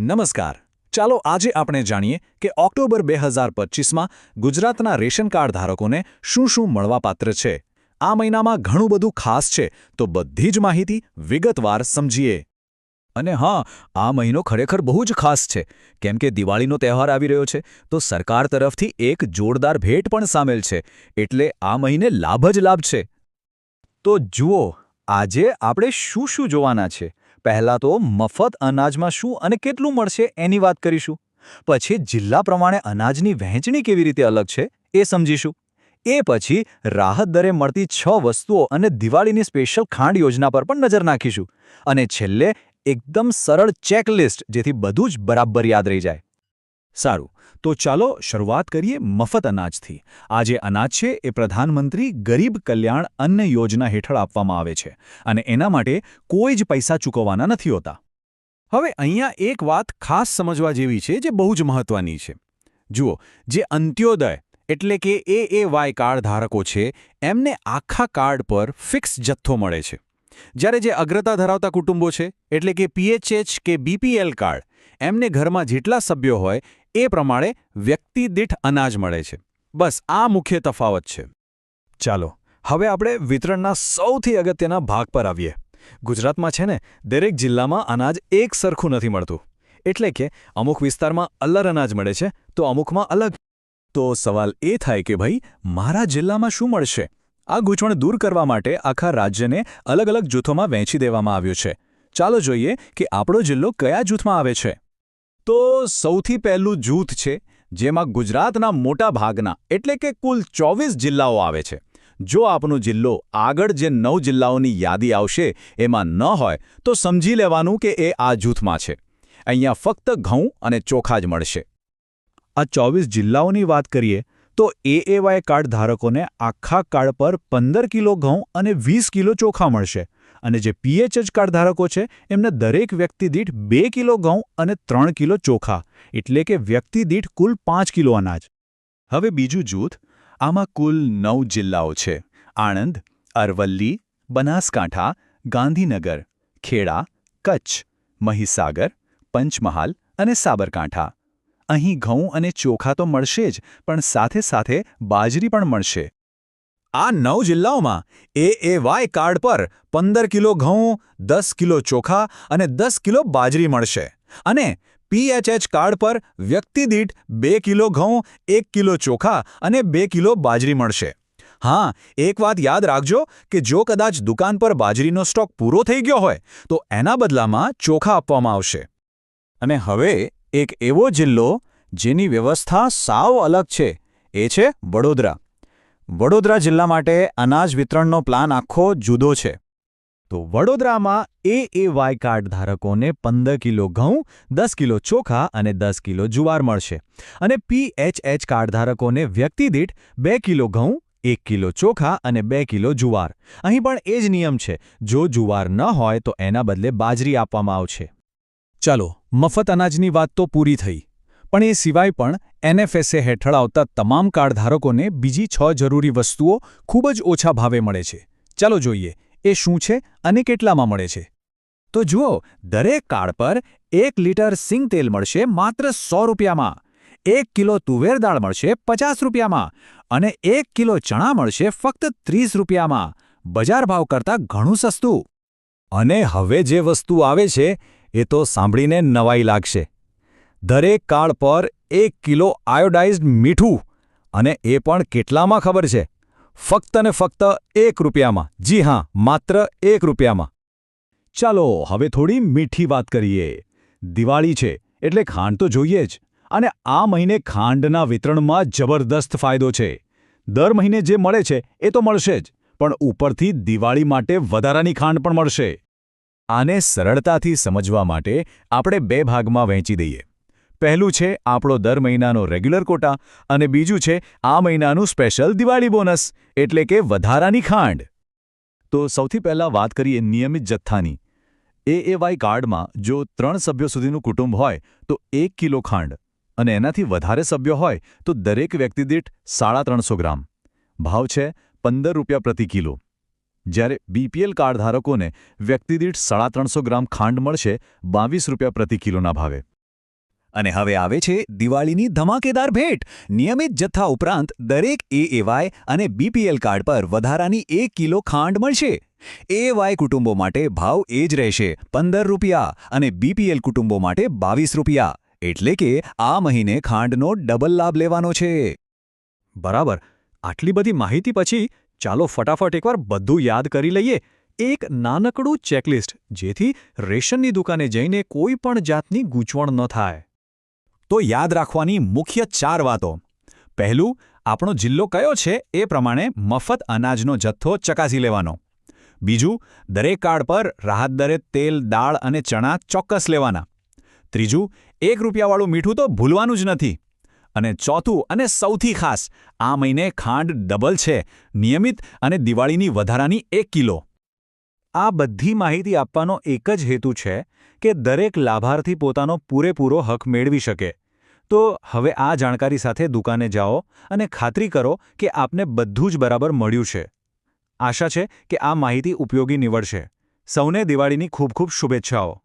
નમસ્કાર. ચાલો આજે આપણે જાણીએ કે ઓક્ટોબર બે હજાર પચીસમાં ગુજરાતના રેશન કાર્ડ ધારકોને શું શું મળવાપાત્ર છે? આ મહિનામાં ઘણું બધું ખાસ છે, તો બધી જ માહિતી વિગતવાર સમજીએ. અને હા, આ મહિનો ખરેખર બહુ જ ખાસ છે. કેમ કે દિવાળીનો તહેવાર આવી રહ્યો છે, તો સરકાર તરફથી એક જોરદાર ભેટ પણ સામેલ છે, એટલે આ મહિને લાભ જ લાભ છે. તો જુઓ, આજે આપણે શું શું જોવાના છે? પહેલાં તો મફત અનાજમાં શું અને કેટલું મળશે એની વાત કરીશું. પછી જિલ્લા પ્રમાણે અનાજની વહેંચણી કેવી રીતે અલગ છે એ સમજીશું. એ પછી રાહત દરે મળતી છ વસ્તુઓ અને દિવાળીની સ્પેશિયલ ખાંડ યોજના પર પણ નજર નાખીશું. અને છેલ્લે એકદમ સરળ ચેકલિસ્ટ જેથી બધું જ બરાબર યાદ રહી જાય. સારું, તો ચાલો શરૂઆત કરીએ મફત અનાજથી. આ જે અનાજ છે એ પ્રધાનમંત્રી ગરીબ કલ્યાણ અન્ન યોજના હેઠળ આપવામાં આવે છે અને એના માટે કોઈ જ પૈસા ચૂકવવાના નથી હોતા. હવે અહીંયા એક વાત ખાસ સમજવા જેવી છે જે બહુ જ મહત્વની છે. જુઓ, જે અંત્યોદય એટલે કે એ એ વાય કાર્ડ ધારકો છે, એમને આખા કાર્ડ પર ફિક્સ જથ્થો મળે છે. જ્યારે જે અગ્રતા ધરાવતા કુટુંબો છે, એટલે કે પીએચએચ કે બીપીએલ કાર્ડ, એમને ઘરમાં જેટલા સભ્યો હોય એ પ્રમાણે વ્યક્તિ દીઠ અનાજ મળે છે. બસ, આ મુખ્ય તફાવત છે. ચાલો, હવે આપણે વિતરણના સૌથી અગત્યના ભાગ પર આવીએ. ગુજરાતમાં છે ને, દરેક જિલ્લામાં અનાજ એક સરખું નથી મળતું. એટલે કે, અમુક વિસ્તારમાં અલગ અનાજ મળે છે, તો અમુકમાં અલગ. તો સવાલ એ થાય કે ભાઈ, મારા જિલ્લામાં શું મળશે? આ ગૂંચવણ દૂર કરવા માટે આખા રાજ્યને અલગ અલગ જૂથોમાં વહેંચી દેવામાં આવ્યું છે. ચાલો જોઈએ કે આપણો જિલ્લો કયા જૂથમાં આવે છે. તો સૌથી પહેલું જૂથ છે, જેમાં ગુજરાતના મોટા ભાગના એટલે કે કુલ ચોવીસ જિલ્લાઓ આવે છે. જો આપનો જિલ્લો આગળ જે નવ જિલ્લાઓની યાદી આવશે, એમાં ન હોય, તો સમજી લેવાનું કે એ આ જૂથમાં છે. અહીંયા ફક્ત ઘઉં અને ચોખા જ મળશે. આ ચોવીસ જિલ્લાઓની વાત કરીએ તો એએવાય કાર્ડ ધારકોને આખા કાર્ડ પર પંદર કિલો ઘઉં અને વીસ કિલો ચોખા મળશે. અને જે પીએચએચ કાર્ડ ધારકો છે, એમને દરેક વ્યક્તિ દીઠ બે કિલો ઘઉં અને ત્રણ કિલો ચોખા. એટલે કે વ્યક્તિ દીઠ કુલ પાંચ કિલો અનાજ. હવે બીજું જૂથ, આમાં કુલ નવ જિલ્લાઓ છે. આણંદ, અરવલ્લી, બનાસકાંઠા, ગાંધીનગર, ખેડા, કચ્છ, મહીસાગર, પંચમહાલ અને સાબરકાંઠા. અહીં ઘઉં અને ચોખા તો મળશે જ, પણ સાથે સાથે બાજરી પણ મળશે. આ નવ જિલ્લાઓમાં એ એ વાય કાર્ડ પર પંદર કિલો ઘઉં, દસ કિલો ચોખા અને દસ કિલો બાજરી મળશે. અને પીએચએચ કાર્ડ પર વ્યક્તિ દીઠ બે કિલો ઘઉં, એક કિલો ચોખા અને બે કિલો બાજરી મળશે. હા, એક વાત યાદ રાખજો કે જો કદાચ દુકાન પર બાજરીનો સ્ટોક પૂરો થઈ ગયો હોય, તો એના બદલામાં ચોખા આપવામાં આવશે. અને હવે એક એવો જિલ્લો જેની વ્યવસ્થા સાવ અલગ છે, એ છે વડોદરા. વડોદરા જિલ્લા માટે અનાજ વિતરણનો પ્લાન આખો જુદો છે. તો વડોદરામાં એ એ વાય કાર્ડ ધારકોને પંદર કિલો ઘઉં, દસ કિલો ચોખા અને દસ કિલો જુવાર મળશે અને પીએચએચ કાર્ડ ધારકોને વ્યક્તિદીઠ બે કિલો ઘઉં, એક કિલો ચોખા અને બે કિલો જુવાર. અહીં પણ એ જ નિયમ છે, જો જુવાર ન હોય તો એના બદલે બાજરી આપવામાં આવશે. ચાલો મફત અનાજની વાત તો પૂરી થઈ. પણ એ સિવાય પણ એનએફએસએ હેઠળ આવતા તમામ કાર્ડધારકોને બીજી છ જરૂરી વસ્તુઓ ખૂબ જ ઓછા ભાવે મળે છે. ચાલો જોઈએ, એ શું છે અને કેટલામાં મળે છે? તો જુઓ, દરેક કાર્ડ પર એક લીટર સિંગ તેલ મળશે માત્ર સો રૂપિયામાં. એક કિલો તુવેર દાળ મળશે પચાસ રૂપિયામાં અને એક કિલો ચણા મળશે ફક્ત ત્રીસ રૂપિયામાં. બજાર ભાવ કરતાં ઘણું સસ્તું. અને હવે જે વસ્તુ આવે છે એ તો સાંભળીને નવાઈ લાગશે. દરેક કાળ પર એક કિલો આયોડાઇઝ્ડ મીઠું, અને એ પણ કેટલામાં ખબર છે? ફક્ત ને ફક્ત એક રૂપિયામાં. જી હા, માત્ર એક રૂપિયામાં. ચાલો, હવે થોડી મીઠી વાત કરીએ. દિવાળી છે, એટલે ખાંડ તો જોઈએ જ. અને આ મહિને ખાંડના વિતરણમાં જબરદસ્ત ફાયદો છે. દર મહિને જે મળે છે, એ તો મળશે જ. પણ ઉપરથી દિવાળી માટે વધારાની ખાંડ પણ મળશે. આને સરળતાથી સમજવા માટે આપણે બે ભાગમાં વહેંચી દઈએ. પહેલું છે આપણો દર મહિનાનો રેગ્યુલર કોટા અને બીજું છે આ મહિનાનું સ્પેશિયલ દિવાળી બોનસ, એટલે કે વધારાની ખાંડ. તો સૌથી પહેલાં વાત કરીએ નિયમિત જથ્થાની. એએવાય કાર્ડમાં જો ત્રણ સભ્યો સુધીનું કુટુંબ હોય, તો એક કિલો ખાંડ. અને એનાથી વધારે સભ્યો હોય, તો દરેક વ્યક્તિ દીઠ સાડા ત્રણસો ગ્રામ. ભાવ છે પંદર રૂપિયા પ્રતિ કિલો. જ્યારે બીપીએલ કાર્ડ ધારકોને વ્યક્તિદીઠ સાડા ત્રણસો ગ્રામ ખાંડ મળશે બાવીસ રૂપિયા પ્રતિ કિલોના ભાવે. અને હવે આવે છે દિવાળીની ધમાકેદાર ભેટ. નિયમિત જથ્થા ઉપરાંત દરેક એએવાય અને બીપીએલ કાર્ડ પર વધારાની એક કિલો ખાંડ મળશે. એવાય કુટુંબો માટે ભાવ એ જ રહેશે, પંદર રૂપિયા અને બીપીએલ કુટુંબો માટે બાવીસ રૂપિયા. એટલે કે આ મહિને ખાંડનો ડબલ લાભ લેવાનો છે. બરાબર. આટલી બધી માહિતી પછી ચાલો ફટાફટ એકવાર બધું યાદ કરી લઈએ. એક નાનકડું ચેકલિસ્ટ, જેથી રેશનની દુકાને જઈને કોઈ પણ જાતની ગૂંચવણ ન થાય. તો યાદ રાખવાની મુખ્ય ચાર વાતો. પહેલું, આપણો જિલ્લો કયો છે એ પ્રમાણે મફત અનાજનો જથ્થો ચકાસી લેવાનો. બીજું, દરેક કાર્ડ પર રાહત દરે તેલ, દાળ અને ચણા ચોક્કસ લેવાના. ત્રીજું, એક રૂપિયાવાળું મીઠું તો ભૂલવાનું જ નથી. અને ચોથું અને સૌથી ખાસ, આ મહિને ખાંડ ડબલ છે, નિયમિત અને દિવાળીની વધારાની એક કિલો. આ બધી માહિતી આપવાનો એક જ હેતુ છે કે દરેક લાભાર્થી પોતાનો પૂરેપૂરો હક મેળવી શકે. તો હવે આ જાણકારી સાથે દુકાને જાઓ અને ખાતરી કરો કે આપને બધું જ બરાબર મળ્યું છે. આશા છે કે આ માહિતી ઉપયોગી નીવડશે. સૌને દિવાળીની ખૂબ ખૂબ શુભેચ્છાઓ.